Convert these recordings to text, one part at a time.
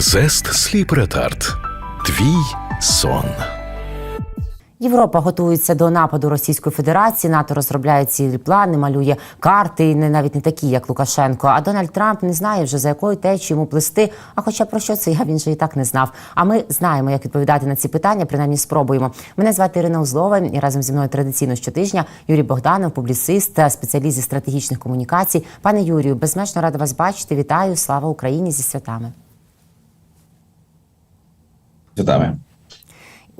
Зест Сліп Ретард. Твій сон. Європа готується до нападу Російської Федерації. НАТО розробляє цілі плани, малює карти, не навіть не такі, як Лукашенко. А Дональд Трамп не знає вже за якою течією йому плести. А хоча про що це я він же і так не знав. А ми знаємо, як відповідати на ці питання. Принаймні спробуємо. Мене звати Ірина Узлова і разом зі мною традиційно щотижня Юрій Богданов, публіцист, спеціаліст зі стратегічних комунікацій. Пане Юрію, безмежно рада вас бачити. Вітаю! Слава Україні зі святами. Святами.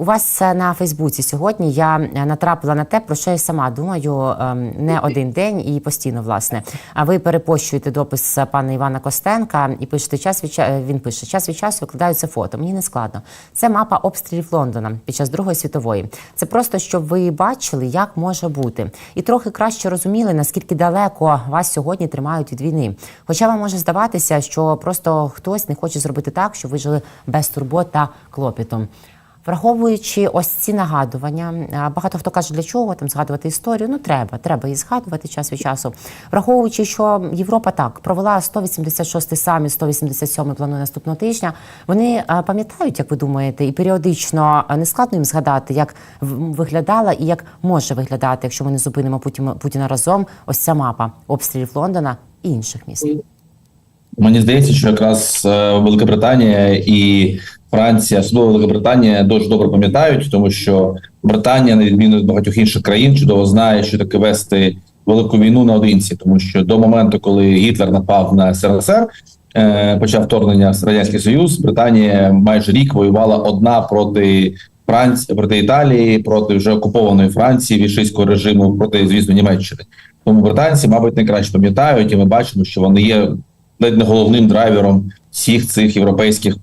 У вас на Фейсбуці сьогодні я натрапила на те, про що я сама думаю ем, не один день і постійно, власне. А ви перепощуєте допис пана Івана Костенка і пишете час від е, Він пише час від часу викладаю це фото. Мені не складно. Це мапа обстрілів Лондона під час Другої світової. Це просто щоб ви бачили, як може бути, і трохи краще розуміли, наскільки далеко вас сьогодні тримають від війни. Хоча вам може здаватися, що просто хтось не хоче зробити так, щоб ви жили без турбот та клопітом. Враховуючи ось ці нагадування, багато хто каже, для чого там згадувати історію. Ну треба, треба її згадувати час від часу. Враховуючи, що Європа так провела 186 саміт, 187 планує наступного тижня. Вони пам'ятають, як ви думаєте, і періодично не складно їм згадати, як виглядала і як може виглядати, якщо ми не зупинимо Путіна, Путіна разом. Ось ця мапа обстрілів Лондона і інших міст. Мені здається, що якраз е, Велика Британія і Франція, особливо Велика Британія, дуже добре пам'ятають, тому що Британія, на відміну від багатьох інших країн, чудово знає, що таке вести велику війну наодинці, тому що до моменту, коли Гітлер напав на СРСР, е, почав вторгнення в Радянський Союз, Британія майже рік воювала одна проти Франції, проти Італії, проти вже окупованої Франції, вішистського режиму, проти, звісно, Німеччини. Тому британці, мабуть, найкраще пам'ятають, і ми бачимо, що вони є ледь не головним драйвером всіх цих європейських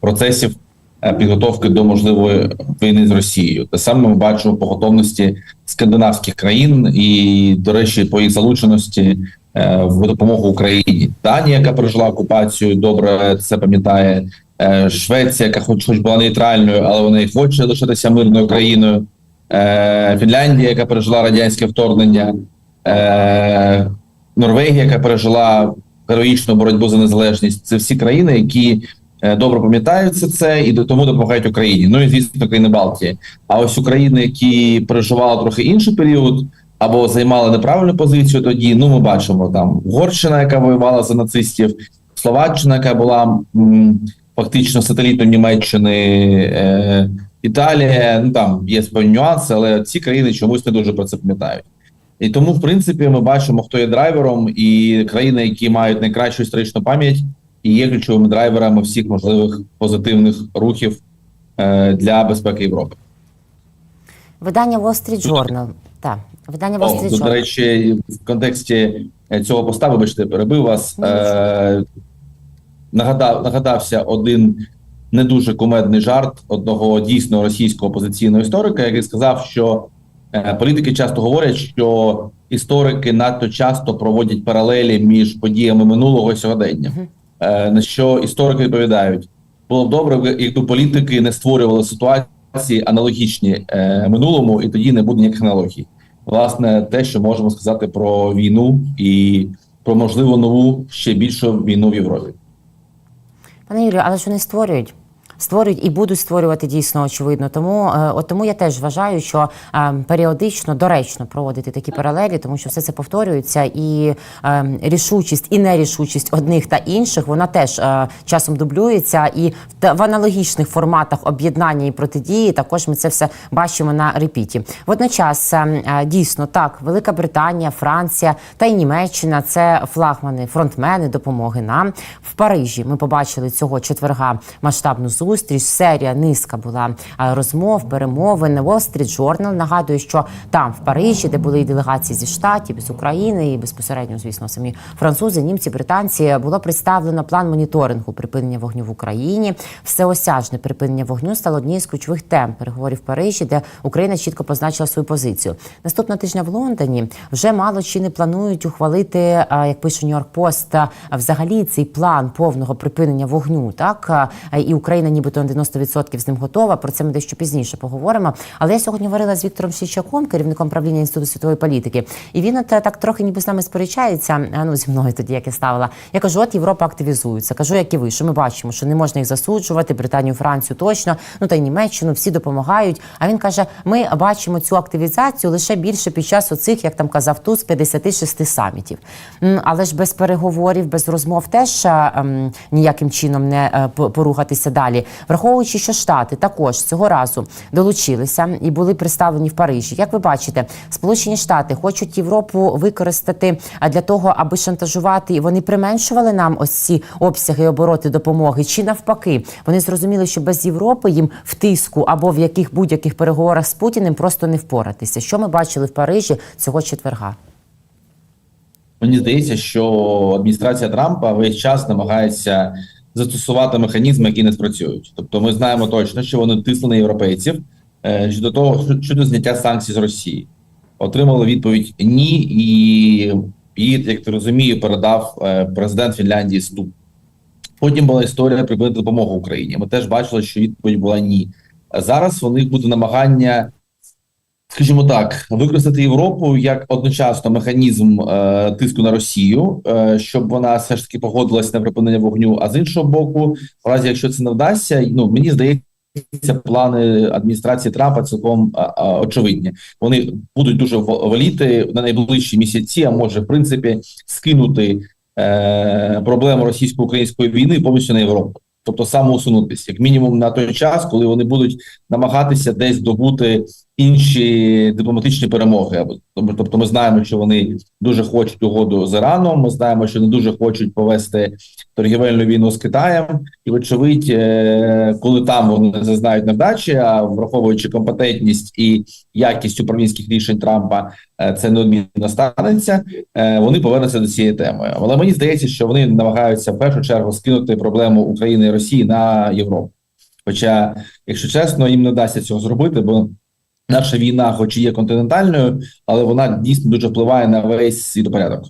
процесів е, підготовки до можливої війни з Росією. Те саме ми бачимо по готовності скандинавських країн і, до речі, по їх залученості е, в допомогу Україні. Данія, яка пережила окупацію, добре це пам'ятає. Е, Швеція, яка хоч хоч була нейтральною, але вона і хоче лишитися мирною країною. Е, Фінляндія, яка пережила радянське вторгнення. Е, Норвегія, яка пережила героїчну боротьбу за незалежність, це всі країни, які е, добре пам'ятають це, це і до- тому допомагають Україні. Ну і звісно, країни Балтії. А ось України, які переживали трохи інший період або займали неправильну позицію, тоді ну ми бачимо там Угорщина, яка воювала за нацистів, Словаччина, яка була м, фактично сателітом Німеччини. Е, Італія, ну там є певні нюанси, але ці країни чомусь не дуже про це пам'ятають. І тому, в принципі, ми бачимо, хто є драйвером, і країни, які мають найкращу історичну пам'ять, і є ключовими драйверами всіх можливих позитивних рухів е, для безпеки Європи. Видання Wall Street Journal. Так, видання Wall Street тут, до речі, в контексті е, цього поста, вибачте, перебив вас. Е, нагадав, нагадався один не дуже кумедний жарт одного дійсно російського опозиційного історика, який сказав, що е, політики часто говорять, що історики надто часто проводять паралелі між подіями минулого і сьогодення. Е, на що історики відповідають: було б добре, якби політики не створювали ситуації аналогічні е, минулому, і тоді не буде ніяких аналогій. Власне, те, що можемо сказати про війну і про можливо нову ще більшу війну в Європі. Пане Юрію, але ж вони створюють. Створюють і будуть створювати дійсно очевидно. Тому е, от тому я теж вважаю, що е, періодично доречно проводити такі паралелі, тому що все це повторюється, і е, рішучість і нерішучість одних та інших вона теж часом дублюється. І в, аналогічних форматах об'єднання і протидії також ми це все бачимо на репіті. Водночас дійсно так, Велика Британія, Франція та й Німеччина це флагмани, фронтмени допомоги нам в Парижі. Ми побачили цього четверга масштабну зустріч. Серія низка була розмов, перемовин. Wall Street Journal нагадує, що там, в Парижі, де були і делегації зі штатів, з України, і безпосередньо, звісно, самі французи, німці, британці, було представлено план моніторингу припинення вогню в Україні. Всеосяжне припинення вогню стало однією з ключових тем переговорів в Парижі, де Україна чітко позначила свою позицію. Наступного тижня в Лондоні вже мало чи не планують ухвалити, як пише Нью-Йорк Пост, взагалі цей план повного припинення вогню. Так і Україна ніби нібито на 90% з ним готова. Про це ми дещо пізніше поговоримо. Але я сьогодні говорила з Віктором Щічаком, керівником правління інституту світової політики, і він от е, так трохи ніби з нами сперечається. Ну зі мною тоді, як я ставила. Я кажу, от Європа активізується. Кажу, як і ви, що ми бачимо, що не можна їх засуджувати. Британію, Францію точно, ну та й Німеччину, всі допомагають. А він каже: ми бачимо цю активізацію лише більше під час оцих, як там казав Туз, 56 самітів. Але ж без переговорів, без розмов теж ем, ніяким чином не е, порухатися далі. Враховуючи, що Штати також цього разу долучилися і були представлені в Парижі. Як ви бачите, Сполучені Штати хочуть Європу використати для того, аби шантажувати, і вони применшували нам ось ці обсяги обороти допомоги. Чи навпаки, вони зрозуміли, що без Європи їм в тиску або в яких будь-яких переговорах з Путіним просто не впоратися. Що ми бачили в Парижі цього четверга? Мені здається, що адміністрація Трампа весь час намагається застосувати механізми, які не спрацюють. Тобто, ми знаємо точно, що вони тисли на європейців е, щодо того, що- щодо зняття санкцій з Росії. Отримали відповідь ні, і її, як ти розумію, передав е, президент Фінляндії Ступ. Потім була історія припинити допомогу Україні. Ми теж бачили, що відповідь була ні. Зараз них буде намагання скажімо так, використати Європу як одночасно механізм е, тиску на Росію, е, щоб вона все ж таки погодилась на припинення вогню. А з іншого боку, в разі якщо це не вдасться, ну мені здається. Плани адміністрації Трампа цілком а, а, очевидні. Вони будуть дуже во- воліти на найближчі місяці, а може, в принципі, скинути е, проблему російсько-української війни повністю на Європу. Тобто самоусунутися, як мінімум на той час, коли вони будуть намагатися десь добути інші дипломатичні перемоги. Тобто, ми знаємо, що вони дуже хочуть угоду з Іраном. Ми знаємо, що вони дуже хочуть повести торгівельну війну з Китаєм, і вочевидь, е, коли там вони зазнають невдачі, а враховуючи компетентність і якість управлінських рішень Трампа, е, це неодмінно станеться. е, Вони повернуться до цієї теми. Але мені здається, що вони намагаються в першу чергу скинути проблему України і Росії на Європу. Хоча, якщо чесно, їм не вдасться цього зробити, бо наша війна, хоч і є континентальною, але вона дійсно дуже впливає на весь світопорядок.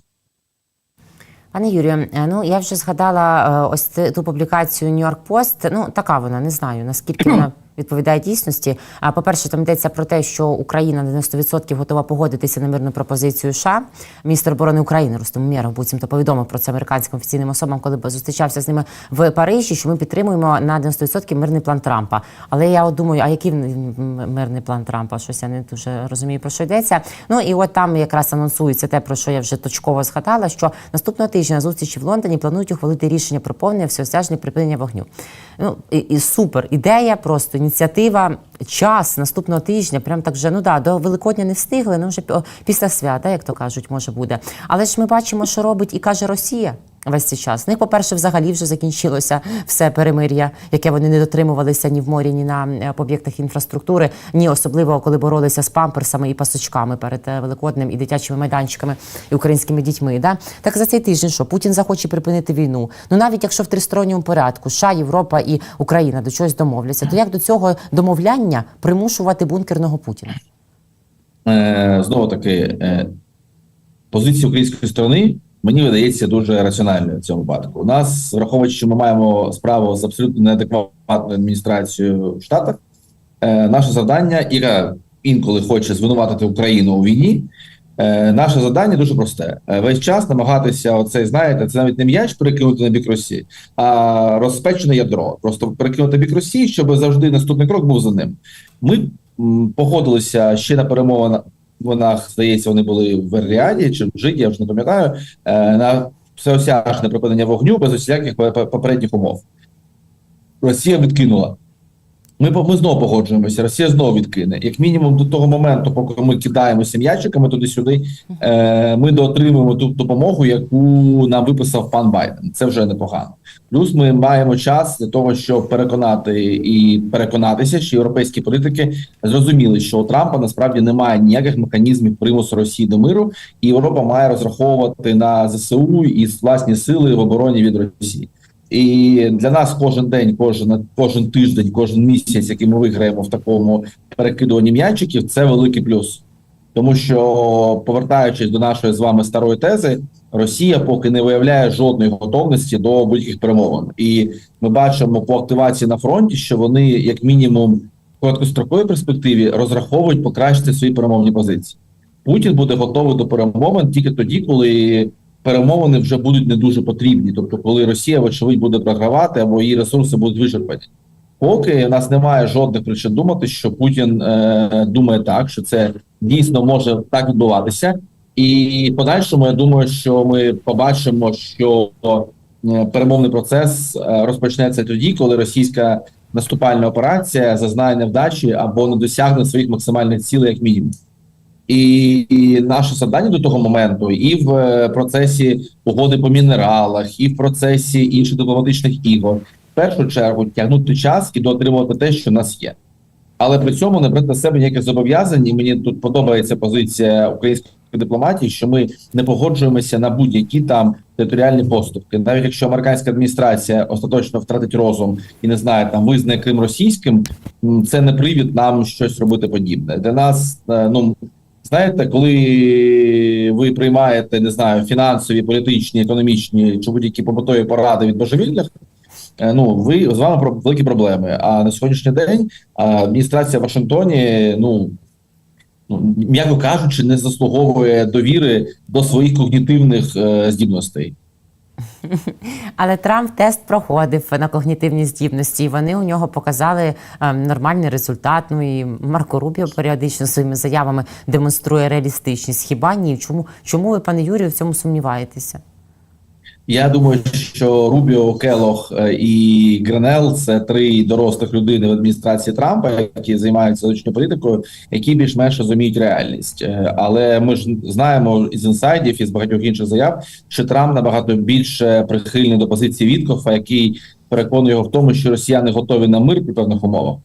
Пане Юрію, ну я вже згадала е, ось ту публікацію Нью-Йорк Пост. Ну така вона не знаю наскільки вона відповідає дійсності. А по-перше, там йдеться про те, що Україна на 90% готова погодитися на мирну пропозицію США. Міністр оборони України Рустем Умєров буцімто повідомив про це американським офіційним особам, коли зустрічався з ними в Парижі. Що ми підтримуємо на 90% мирний план Трампа. Але я от думаю, а який мирний план Трампа? Щось я не дуже розумію про що йдеться. Ну і от там якраз анонсується те, про що я вже точково згадала, що наступного тижня зустрічі в Лондоні планують ухвалити рішення про повне всеосяжне припинення вогню. Ну і, і супер ідея, просто ініціатива, час наступного тижня. Прям так вже ну да, до Великодня не встигли. Ну вже після свята, як то кажуть, може буде. Але ж ми бачимо, що робить і каже Росія. Весь цей час. В них, по-перше, взагалі вже закінчилося все перемир'я, яке вони не дотримувалися ні в морі, ні на е, об'єктах інфраструктури, ні особливо коли боролися з памперсами і пасочками перед е, великодним і дитячими майданчиками і українськими дітьми. Да? Так за цей тиждень, що Путін захоче припинити війну. Ну навіть якщо в тристоронньому порядку США, Європа і Україна до чогось домовляться, то як до цього домовляння примушувати бункерного Путіна? Е, знову таки, позиція української сторони мені видається дуже раціональною в цьому випадку. У нас, враховуючи, що ми маємо справу з абсолютно неадекватною адміністрацією в Штатах, е, наше завдання, яка інколи хоче звинуватити Україну у війні. Е, наше завдання дуже просте: Е, весь час намагатися оцей, знаєте, це навіть не м'яч перекинути на бік Росії, а розпечене ядро. Просто перекинути бік Росії, щоб завжди наступний крок був за ним. Ми м, погодилися ще на перемовинах, вонах, здається, вони були в Ріаді чи в Джиді, я вже не пам'ятаю, е, на всеосяжне припинення вогню без усіляких пе- пе- попередніх умов. Росія відкинула. Ми, ми знову погоджуємося, Росія знову відкине. Як мінімум, до того моменту, поки ми кидаємося м'ячиками туди-сюди, е, ми доотримуємо ту допомогу, яку нам виписав пан Байден. Це вже непогано. Плюс ми маємо час для того, щоб переконати і переконатися, що європейські політики зрозуміли, що у Трампа насправді немає ніяких механізмів примусу Росії до миру, і Європа має розраховувати на ЗСУ і власні сили в обороні від Росії. І для нас кожен день, кожен кожен тиждень, кожен місяць, який ми виграємо в такому перекидуванні м'ячиків, це великий плюс. Тому що, повертаючись до нашої з вами старої тези, Росія поки не виявляє жодної готовності до будь-яких перемовин, і ми бачимо по активації на фронті, що вони, як мінімум, в короткостроковій перспективі розраховують покращити свої перемовні позиції. Путін буде готовий до перемовин тільки тоді, коли перемовини вже будуть не дуже потрібні, тобто, коли Росія, вочевидь, буде програвати або її ресурси будуть вичерпані. Поки у нас немає жодних причин думати, що Путін е, думає так, що це дійсно може так відбуватися. І подальшому я думаю, що ми побачимо, що е, перемовний процес е, розпочнеться тоді, коли російська наступальна операція зазнає невдачі або не досягне своїх максимальних цілей, як мінімум. І, і наше завдання до того моменту, і в е, процесі угоди по мінералах, і в процесі інших дипломатичних ігор, в першу чергу тягнути час і доотримувати те, що в нас є. Але при цьому не брати на себе ніяких зобов'язань. І мені тут подобається позиція української дипломатії, що ми не погоджуємося на будь-які там територіальні поступки. Навіть якщо американська адміністрація остаточно втратить розум і не знає, там визнає Крим російським, це не привід нам щось робити подібне. Для нас е, ну знаєте, коли ви приймаєте не знаю фінансові, політичні, економічні чи будь-які побутові поради від божевільних. Е, Ну, ви з вами про великі проблеми. А на сьогоднішній день адміністрація в Вашингтоні, ну ну, м'яко кажучи, не заслуговує довіри до своїх когнітивних е, здібностей. Але Трамп тест проходив на когнітивні здібності, і вони у нього показали е, нормальний результат. Ну і Марко Рубіо періодично своїми заявами демонструє реалістичність. Хіба ні? Чому, чому ви, пане Юрію, в цьому сумніваєтеся? Я думаю, що Рубіо, Келох е, і Гренел це три дорослих людини в адміністрації Трампа, які займаються зовнішньою політикою, які більш-менш розуміють реальність. Е, Але ми ж знаємо із інсайдів і з багатьох інших заяв, що Трамп набагато більше прихильний до позиції Віткофа, який переконує його в тому, що росіяни готові на мир при певних умовах.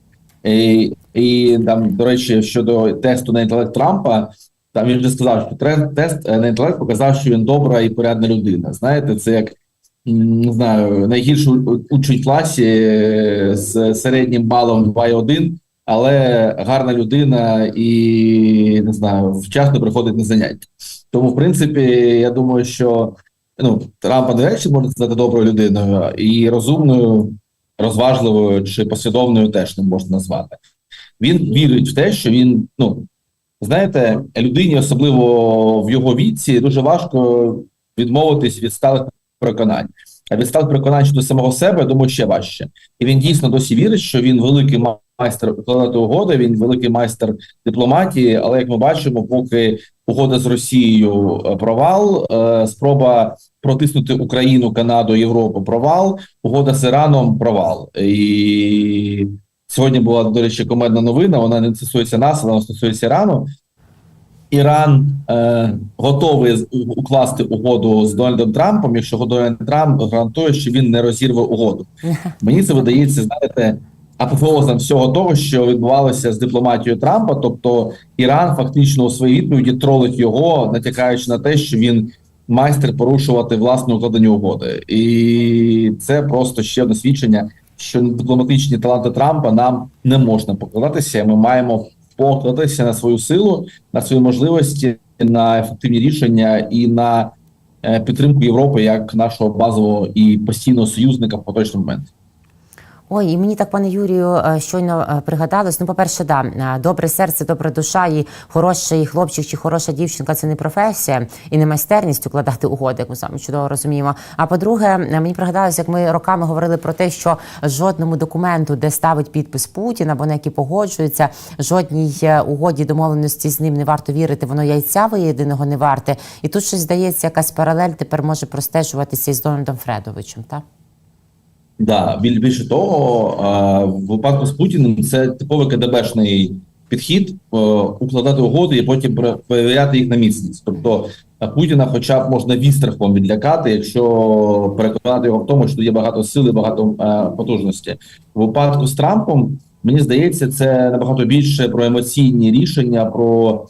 І, і там, до речі, щодо тесту на інтелект Трампа. Там він вже сказав, що тест е, на інтелект показав, що він добра і порядна людина. Знаєте, це як не знаю, найгірший учень в класі е, з середнім балом 2,1, але гарна людина і не знаю, вчасно приходить на заняття. Тому, в принципі, я думаю, що ну Трампа до речі можна сказати доброю людиною і розумною, розважливою чи послідовною теж не можна назвати. Він вірить в те, що він ну. Знаєте, людині, особливо в його віці, дуже важко відмовитись від сталих переконань. А від сталих переконань щодо самого себе, я думаю, ще важче. І він дійсно досі вірить, що він великий майстер укладати угоди, він великий майстер дипломатії. Але як ми бачимо, поки угода з Росією е, провал, е, спроба протиснути Україну, Канаду, Європу провал, угода з Іраном провал. І Сьогодні була, до речі, комедна новина. Вона не стосується нас, вона стосується Ірану. Іран е, готовий укласти угоду з Дональдом Трампом, якщо Дональд Трамп гарантує, що він не розірве угоду. Мені це видається, знаєте, апофеозом всього того, що відбувалося з дипломатією Трампа. Тобто Іран фактично у своїй відповіді тролить його, натякаючи на те, що він майстер порушувати власне укладені угоди, і це просто ще одне свідчення, що дипломатичні таланти Трампа нам не можна покладатися. Ми маємо покладатися на свою силу, на свої можливості, на ефективні рішення і на е, підтримку Європи як нашого базового і постійного союзника в поточний момент. Ой, і мені так, пане Юрію, е, щойно е, пригадалось. Ну, по-перше, да, е, добре серце, добра душа, і хороший хлопчик чи хороша дівчинка це не професія і не майстерність укладати угоди, як ми вами чудово розуміємо. А по-друге, мені пригадалось, як ми роками говорили про те, що жодному документу, де ставить підпис Путін або на який погоджується, жодній угоді домовленості з ним не варто вірити, воно яйця виєдиного не варте. І тут щось здається, якась паралель тепер може простежуватися із Дональдом Фредовичем, так? Да, біль- більше того, в випадку з Путіним це типовий КДБшний підхід е, укладати угоди і потім пере- перевіряти їх на міцність. Тобто е, Путіна, хоча б можна відстрахом відлякати, якщо переконати його в тому, що є багато сили, багато е, потужності. В випадку з Трампом мені здається, це набагато більше про емоційні рішення, про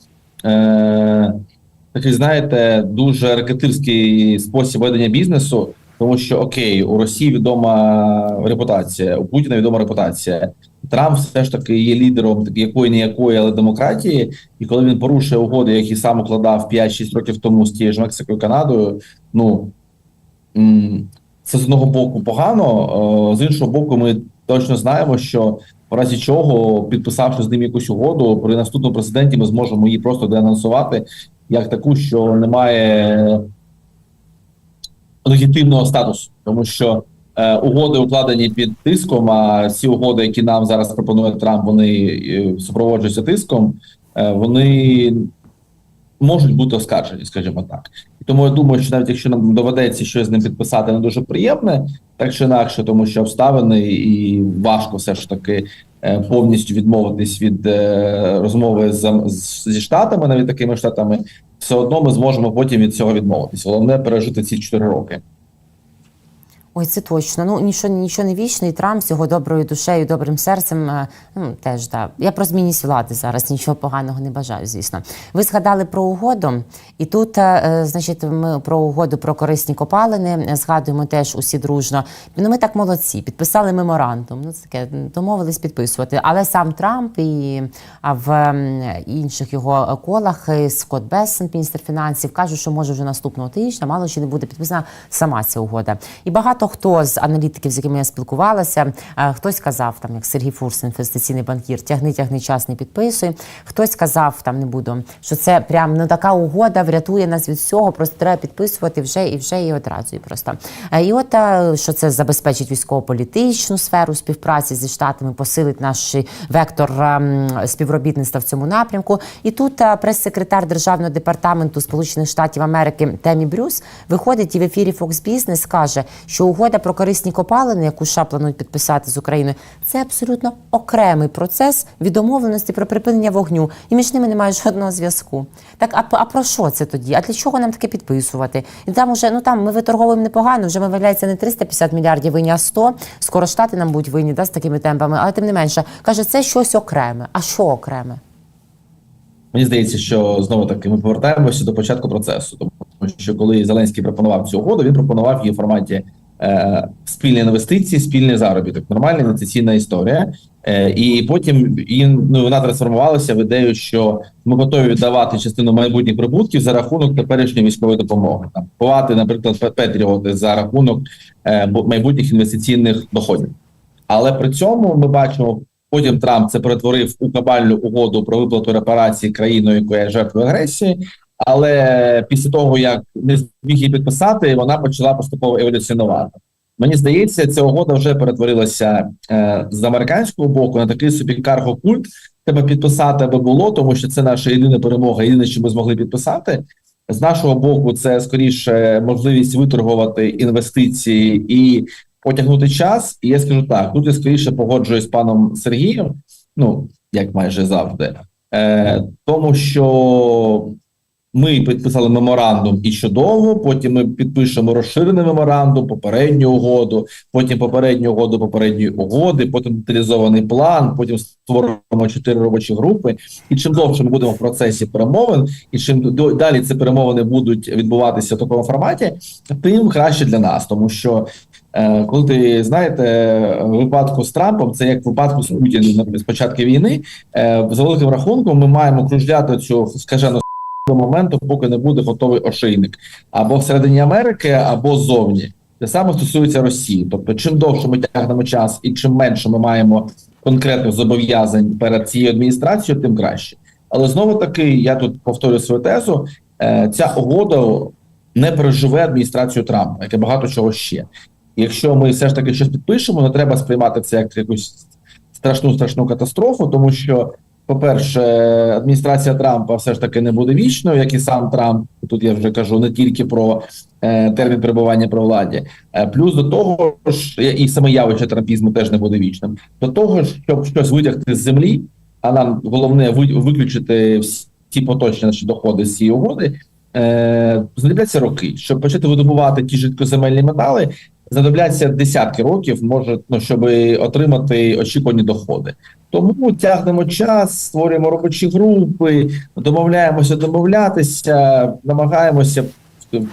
е, такий, знаєте, дуже ракетирський спосіб ведення бізнесу. Тому що окей, у Росії відома репутація, у Путіна відома репутація. Трамп все ж таки є лідером якої не якої, але демократії. І коли він порушує угоди, які сам укладав 5-6 років тому з тією ж Мексикою Канадою, ну це з одного боку погано, е, з іншого боку, ми точно знаємо, що в разі чого, підписавши з ним якусь угоду, при наступному президенті ми зможемо її просто деанонсувати як таку, що немає легітимного статусу, тому що е, угоди укладені під тиском. А ці угоди, які нам зараз пропонує Трамп, вони е, супроводжуються тиском. Е, вони можуть бути оскаржені, скажімо так. І тому я думаю, що навіть якщо нам доведеться щось з ним підписати, не дуже приємне, так чи інакше, тому що обставини і важко все ж таки е, повністю відмовитись від е, розмови з, з- зі штатами, навіть такими штатами, все одно ми зможемо потім від цього відмовитись. Головне пережити ці 4 роки. Ой, це точно. Ну нічого, нічого не вічне, і Трамп з його доброю душею, добрим серцем. е, Ну теж да. Я про змінність влади зараз нічого поганого не бажаю, звісно. Ви згадали про угоду, і тут, е, е, значить, ми про угоду про корисні копалини згадуємо теж усі дружно. Ну ми так молодці, підписали меморандум. Ну це таке домовились підписувати. Але сам Трамп і а в інших його колах Скотт Бессент, міністр фінансів, кажуть, що може вже наступного тижня, мало чи не буде підписана сама ця угода. І багато хто з аналітиків, з якими я спілкувалася, е, хтось казав, там як Сергій Фурс, інвестиційний банкір, тягни, тягни час, не підписуй. Хтось казав, там не буду, що це прям ну така угода врятує нас від всього. Просто треба підписувати вже і вже і одразу. І просто Е, і от е, що це забезпечить військово-політичну сферу співпраці зі штатами, посилить наш вектор ем, співробітництва в цьому напрямку. І тут прес-секретар державного департаменту Сполучених Штатів Америки Темі Брюс виходить і в ефірі Fox Business каже, що угода про корисні копалини, яку США планують підписати з Україною, це абсолютно окремий процес від домовленості про припинення вогню, і між ними немає жодного зв'язку. Так, а, а про що це тоді? А для чого нам таке підписувати? І там уже ну там ми виторговуємо непогано. Вже ми виявляється не 350 мільярдів винні, а 100. Скоро штати нам будуть винні да, з такими темпами. Але тим не менше каже, це щось окреме. А що окреме? Мені здається, що знову таки ми повертаємося до початку процесу. Тому що коли Зеленський пропонував цю угоду, він пропонував її в форматі е, спільні інвестиції, спільний заробіток, нормальна інвестиційна історія. Е, і потім і, ну, вона трансформувалася в ідею, що ми готові віддавати частину майбутніх прибутків за рахунок теперішньої військової допомоги. Там купувати, наприклад, Пе- Петріоти за рахунок е, майбутніх інвестиційних доходів. Але при цьому ми бачимо, потім Трамп це перетворив у кабальну угоду про виплату репарацій країною, яка є жертвою агресії. Але після того, як не зміг її підписати, вона почала поступово еволюціонувати. Мені здається, ця угода вже перетворилася е, з американського боку на такий собі карго-культ. Треба підписати, аби було, тому що це наша єдина перемога, єдине, що ми змогли підписати. З нашого боку, це скоріше можливість виторгувати інвестиції і потягнути час. І я скажу так: тут я скоріше погоджуюсь з паном Сергієм, ну як майже завжди, е, тому що ми підписали меморандум і чудово. Потім ми підпишемо розширений меморандум, попередню угоду, потім попередню угоду попередньої угоди, потім деталізований план, потім створимо чотири робочі групи. І чим довше ми будемо в процесі перемовин, і чим далі ці перемовини будуть відбуватися в такому форматі, тим краще для нас, тому що. е, Коли ти знаєте, випадку з Трампом, це як випадку з Путіним з початку війни, е, за великим рахунком, ми маємо кружляти цю скажену до моменту, поки не буде готовий ошейник або всередині Америки, або ззовні. Те саме стосується Росії. Тобто, чим довше ми тягнемо час, і чим менше ми маємо конкретних зобов'язань перед цією адміністрацією, тим краще. Але знову таки, я тут повторю свою тезу: е, ця угода не переживе адміністрацію Трампа, як і багато чого ще. Якщо ми все ж таки щось підпишемо, не треба сприймати це як якусь страшну страшну катастрофу, тому що по-перше, адміністрація Трампа все ж таки не буде вічною, як і сам Трамп. Тут я вже кажу не тільки про е, термін перебування при владі, е, плюс до того ж, і саме явище трампізму теж не буде вічним. До того ж, щоб щось витягти з землі, а нам головне ви- виключити всі поточні наші доходи з цієї угоди. Е, знадобляться роки, щоб почати видобувати ті жидкоземельні метали, знадобляться десятки років, може, ну, щоб отримати очікувані доходи. Тому тягнемо час, створюємо робочі групи, домовляємося домовлятися, намагаємося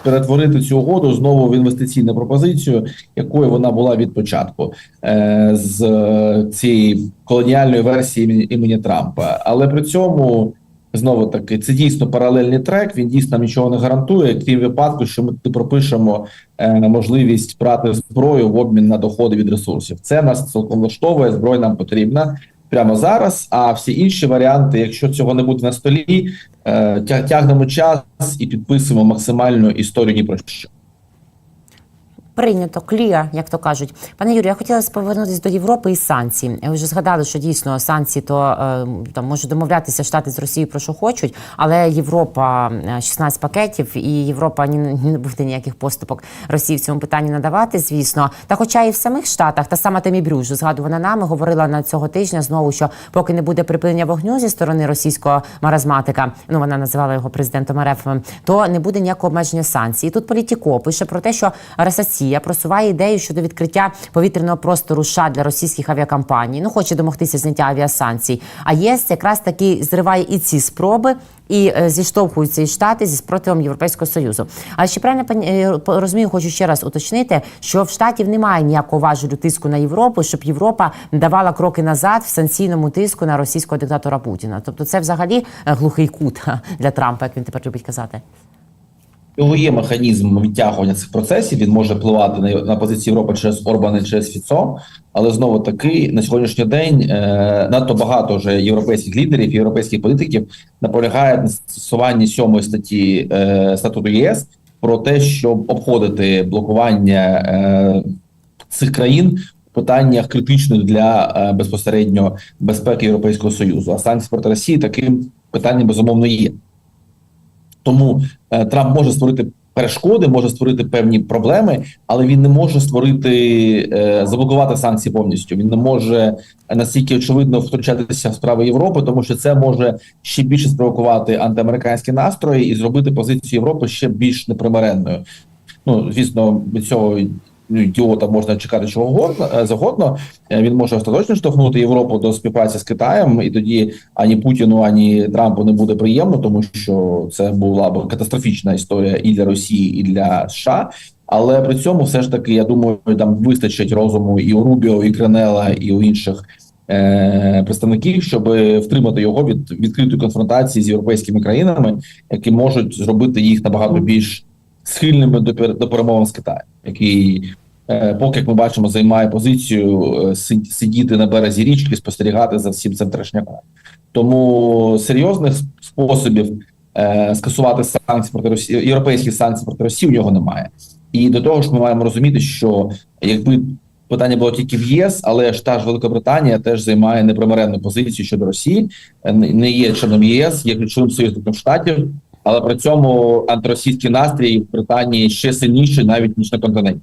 перетворити цю угоду знову в інвестиційну пропозицію, якою вона була від початку е, з цієї колоніальної версії імені Трампа. Але при цьому знову таки це дійсно паралельний трек. Він дійсно нічого не гарантує, крім випадку, що ми пропишемо е, можливість брати зброю в обмін на доходи від ресурсів. Це нас цілком влаштовує. Зброя нам потрібна прямо зараз. А всі інші варіанти, якщо цього не буде на столі, е, тягнемо час і підписуємо максимальну історію ні про що. Прийнято, клія, як то кажуть. Пане Юрію, я хотіла повернутися до Європи і санкцій. Ви вже згадали, що дійсно санкції то е, там можуть домовлятися штати з Росією про що хочуть, але Європа е, 16 пакетів, і Європа ні не буде ніяких поступок Росії в цьому питанні надавати, звісно. Та хоча і в самих штатах та сама Темі Брюж, згадувана нами, говорила на цього тижня знову, що поки не буде припинення вогню зі сторони російського маразматика, ну вона називала його президентом РФ, то не буде ніякого обмеження санкцій. І тут політіко пише про те, що Росія просуває ідею щодо відкриття повітряного простору США для російських авіакомпаній. Ну хоче домогтися зняття авіасанкцій. А ЄС якраз таки зриває і ці спроби. І е, зіштовхуються і штати зі спротивом Європейського союзу. А ще правильно е, розумію, хочу ще раз уточнити, що в штатів немає ніякого важелю тиску на Європу, щоб Європа давала кроки назад в санкційному тиску на російського диктатора Путіна. Тобто, це взагалі е, глухий кут для Трампа, як він тепер любить казати. У нього є механізм відтягування цих процесів. Він може впливати на, на позиції Європи через Орбана через Фіцо. Але знову таки на сьогоднішній день е, надто багато вже європейських лідерів, європейських політиків наполягають на застосуванні сьомої статті е, статуту ЄС про те, щоб обходити блокування е, цих країн питаннях критичних для е, безпосередньо безпеки Європейського союзу. А санкції проти Росії таким питанням безумовно є. Тому е, Трамп може створити перешкоди, може створити певні проблеми, але він не може створити е, заблокувати санкції повністю. Він не може настільки очевидно втручатися в справи Європи, тому що це може ще більше спровокувати антиамериканські настрої і зробити позицію Європи ще більш непримиренною. Ну звісно, від цього ідіота можна чекати чого угодно е, завгодно. Е, Він може остаточно штовхнути Європу до співпраці з Китаєм, і тоді ані Путіну, ані Трампу не буде приємно, тому що це була б катастрофічна історія і для Росії, і для США. Але при цьому, все ж таки, я думаю, там вистачить розуму і у Рубіо, і Кренела, і у інших е, представників, щоб втримати його від відкритої конфронтації з європейськими країнами, які можуть зробити їх набагато більш схильними до, до перемовин з Китаєм, який е, поки як ми бачимо, займає позицію е, сидіти на березі річки, спостерігати за всім цим трешняком. Тому серйозних способів е, скасувати санкції проти Росії, європейських санкцій проти Росії у нього немає. І до того ж, ми маємо розуміти, що якби питання було тільки в ЄС, але ж та ж Великобританія теж займає непримиренну позицію щодо Росії, е, не є членом ЄС, є ключовим союзником штатів, але при цьому антиросійський настрій в Британії ще сильніший навіть ніж на континенті.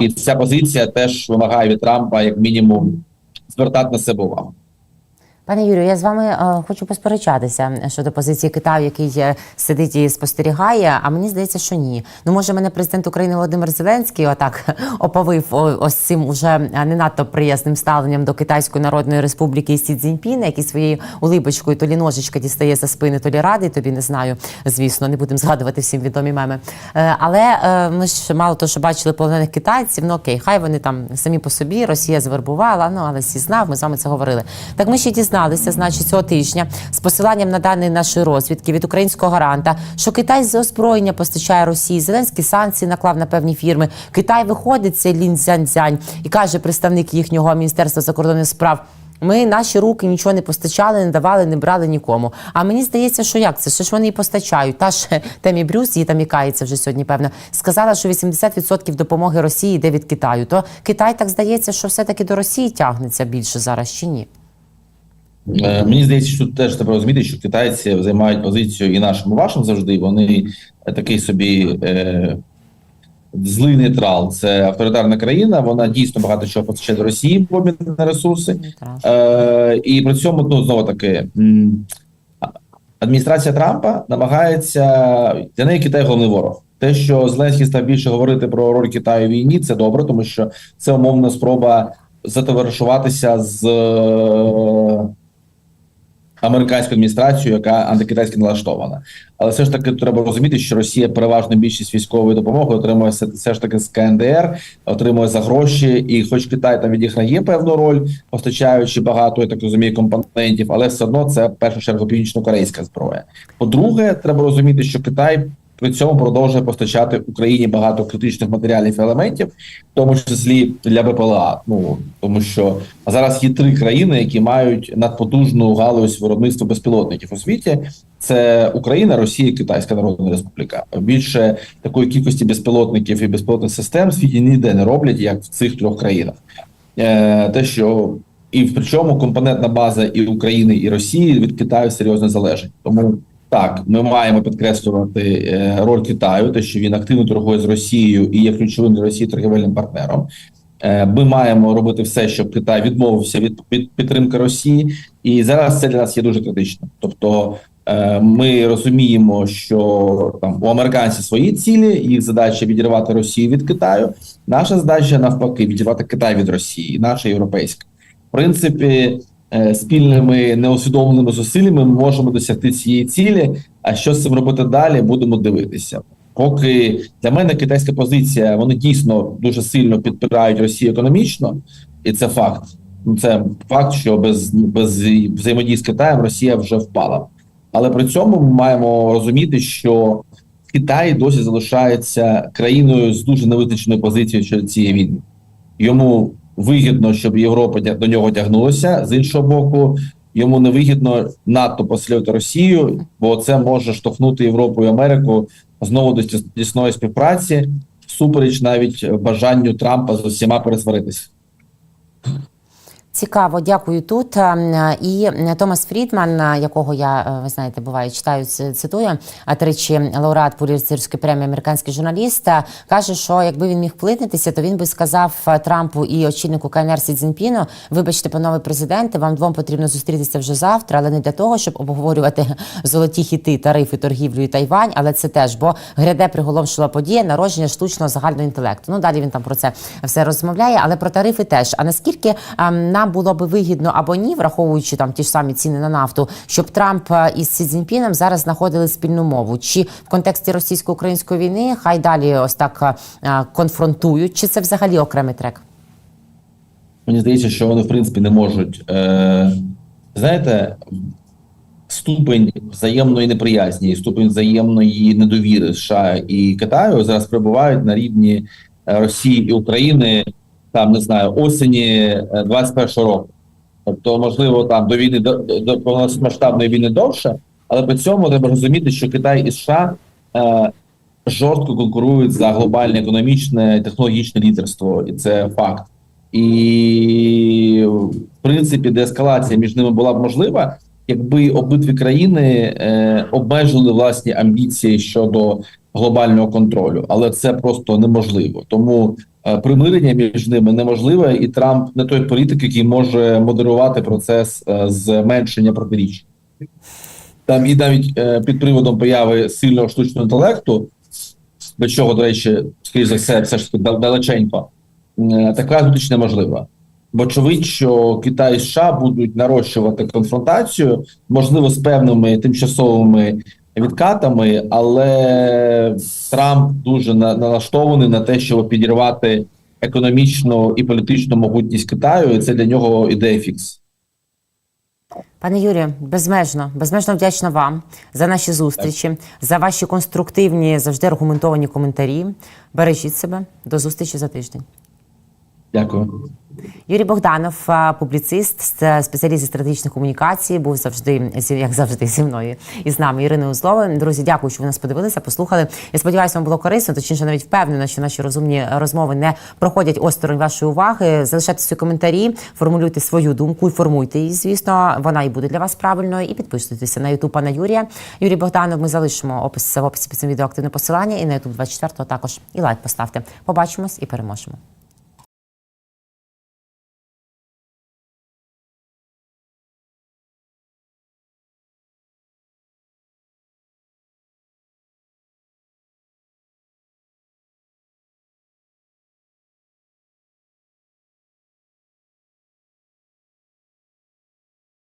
І ця позиція теж вимагає від Трампа, як мінімум, звертати на себе увагу. Пане Юрію, я з вами е, хочу посперечатися щодо позиції Китаю, який е, сидить і спостерігає. А мені здається, що ні. Ну може, мене президент України Володимир Зеленський отак оповив ось цим уже е, не надто приязним ставленням до Китайської Народної Республіки і Сі Цзіньпіна, який своєю улибочкою то лі ножичка дістає за спини, то лі радий, тобі не знаю. Звісно, не будемо згадувати всім відомі меми. Але ми ж мало того, що бачили полонених китайців. Ну окей, хай вони там самі по собі, Росія звербувала. Ну але всі знав, ми з вами це говорили. Так ми ще дізналися, значить, цього тижня з посиланням на дані нашої розвідки від українського гаранта, що Китай з озброєння постачає Росії. Зеленський санкції наклав на певні фірми. Китай виходить, це Лін Цзяньцзянь, і каже представник їхнього міністерства закордонних справ. Ми наші руки нічого не постачали, не давали, не брали нікому. А мені здається, що як це? Що ж вони і постачають? Та ж Темі Брюс, її там ікається вже сьогодні, певно, сказала, що 80% допомоги Росії йде від Китаю. То Китай так здається, що все-таки до Росії тягнеться більше зараз чи ні? Е, Мені здається, що тут теж треба розуміти, що китайці займають позицію і нашим, і вашим завжди. Вони е, такий собі е, злий нейтрал. Це авторитарна країна. Вона дійсно багато чого постачає до Росії в обмін на ресурси. Е, і при цьому ну знову таки адміністрація Трампа намагається для неї Китай головний ворог. Те, що Зеленський став більше говорити про роль Китаю в війні, це добре, тому що це умовна спроба затоваришуватися з е, американську адміністрацію, яка антикитайськи налаштована. Але все ж таки треба розуміти, що Росія переважно більшість військової допомоги отримує все, все ж таки з КНДР, отримує за гроші, і хоч Китай там відіграє певну роль, постачаючи багато, я так розумію, компонентів, але все одно це в першу чергу північно-корейська зброя. По-друге, треба розуміти, що Китай при цьому продовжує постачати Україні багато критичних матеріалів і елементів, в тому числі для БПЛА. Ну тому що зараз є три країни, які мають надпотужну галузь виробництва безпілотників у світі. Це Україна, Росія, Китайська Народна Республіка. Більше такої кількості безпілотників і безпілотних систем в світі ніде не роблять, як в цих трьох країнах. Е, те, що і в причому компонентна база і України, і Росії від Китаю серйозно залежить. Тому так, ми маємо підкреслювати е, роль Китаю, те, що він активно торгує з Росією і є ключовим для Росії торгівельним партнером. Е, Ми маємо робити все, щоб Китай відмовився від підтримки Росії, і зараз це для нас є дуже критично. Тобто, е, ми розуміємо, що там у американців свої цілі, їх задача відірвати Росію від Китаю. Наша задача навпаки відірвати Китай від Росії, наша європейська. В принципі, спільними неусвідомленими зусиллями ми можемо досягти цієї цілі. А що з цим робити далі, будемо дивитися. Поки для мене китайська позиція, вони дійсно дуже сильно підпирають Росію економічно, і це факт. Ну, Це факт, що без, без взаємодії з Китаєм Росія вже впала. Але при цьому ми маємо розуміти, що Китай досі залишається країною з дуже невизначеною позицією щодо цієї війни. Йому вигідно, щоб Європа до нього тягнулася. З іншого боку, йому невигідно надто посилювати Росію, бо це може штовхнути Європу і Америку знову до тіс- тісної співпраці, всупереч навіть бажанню Трампа з усіма пересваритися. Цікаво, дякую тут. Е, І Томас Фрідман, е, якого я, е, ви знаєте, буває читаю, цитую, а тричі лауреат Пуліцерської премії, американський журналіст, е, каже, що якби він міг вплинутися, то він би сказав Трампу і очільнику КНР Сі Цзіньпіну, вибачте, панове президенти, вам двом потрібно зустрітися вже завтра, але не для того, щоб обговорювати золоті хіти, тарифи, торгівлю і Тайвань, але це теж, бо гряде приголомшила подія народження штучного загального інтелекту. Ну далі він там про це все розмовляє, але про тарифи теж. А наскільки ем, нам було би вигідно або ні, враховуючи там ті ж самі ціни на нафту, щоб Трамп е, із Сі Цзіньпіном зараз знаходили спільну мову? Чи в контексті російсько-української війни хай далі ось так е, конфронтують, чи це взагалі окремий трек? Мені здається, що вони в принципі не можуть. Е, знаєте, ступень взаємної неприязні, ступень взаємної недовіри США і Китаю зараз перебувають на рівні е, Росії і України, там не знаю, осені е, 21-го року. Тобто, можливо, там до війни до, до повномасштабної війни довше, але при цьому треба розуміти, що Китай і США е, жорстко конкурують за глобальне економічне технологічне лідерство, і це факт. І в принципі, деескалація між ними була б можлива, якби обидві країни е, обмежили власні амбіції щодо глобального контролю, але це просто неможливо. Тому е, примирення між ними неможливе, і Трамп не той політик, який може модерувати процес е, зменшення протиріч. Там і навіть е, під приводом появи сильного штучного інтелекту, до чого, до речі, скоріш за все, все ж таки дал- далеченько, така зустріч неможлива. Бо що Китай і США будуть нарощувати конфронтацію, можливо, з певними тимчасовими відкатами, але Трамп дуже налаштований на те, щоб підірвати економічну і політичну могутність Китаю, і це для нього ідея фікс. Пане Юрію, безмежно, безмежно вдячна вам за наші зустрічі, за ваші конструктивні, завжди аргументовані коментарі. Бережіть себе. До зустрічі за тиждень. Дякую. Юрій Богданов, публіцист, спеціаліст зі стратегічних комунікацій, був завжди як завжди зі мною і з нами Іриною Узловою. Друзі, дякую, що ви нас подивилися, послухали. Я сподіваюся, вам було корисно. Точніше, навіть впевнена, що наші розумні розмови не проходять осторонь вашої уваги. Залишайте свої коментарі, формулюйте свою думку і формуйте її. Звісно, вона і буде для вас правильною. І підписуйтеся на Ютуб пана Юрія. Юрій Богданов. Ми залишимо опис в описі під цим відео активне посилання і на Ютуб 24 також. І лайк поставте. Побачимось і переможемо.